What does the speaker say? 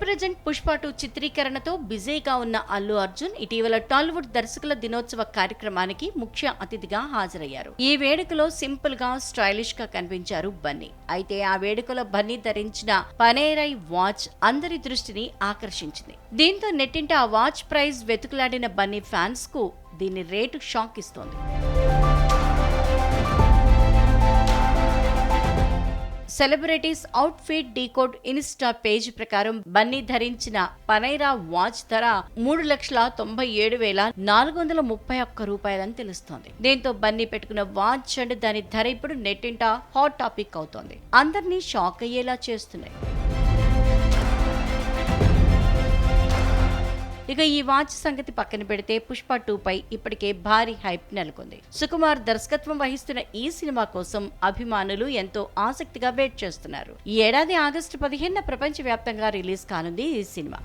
Present Pushpa two చిత్రీకరణతో బిజీగా ఉన్న అల్లు అర్జున్ ఇటీవల టాలీవుడ్ దర్శకుల దినోత్సవ కార్యక్రమానికి ముఖ్య అతిథిగా హాజరయ్యారు. ఈ వేడుకలో సింపుల్గా స్టైలిష్గా కనిపించారు బన్నీ. అయితే ఆ వేడుకలో బన్నీ ధరించిన పనేరై వాచ్ అందరి దృష్టిని ఆకర్షించింది. దీంతో నెట్టింట ఆ వాచ్ ప్రైజ్ వెతుకులాడిన బన్నీ ఫ్యాన్స్కు దీని రేటు షాక్ ఇస్తోంది. Celebrities outfit decode insta page ప్రకారం బన్నీ ధరించిన పనైరా వాచ్ ధర మూడు లక్షల తొంభై ఏడు వేల నాలుగు వందల ముప్పై ఒక్క రూపాయలని తెలుస్తోంది. దీంతో బన్నీ పెట్టుకున్న వాచ్ అండ్ దాని ధర ఇప్పుడు నెట్టింట హాట్ టాపిక్ అవుతోంది. అందరినీ షాక్ అయ్యేలా చేస్తున్నాయి. ఇక ఈ వాచ్ సంగతి పక్కన పెడితే పుష్ప టూ పై ఇప్పటికే భారీ హైప్ నెలకొంది. సుకుమార్ దర్శకత్వం వహిస్తున్న ఈ సినిమా కోసం అభిమానులు ఎంతో ఆసక్తిగా వెయిట్ చేస్తున్నారు. ఈ ఏడాది ఆగస్టు పదిహేనున ప్రపంచవ్యాప్తంగా రిలీజ్ కానుంది ఈ సినిమా.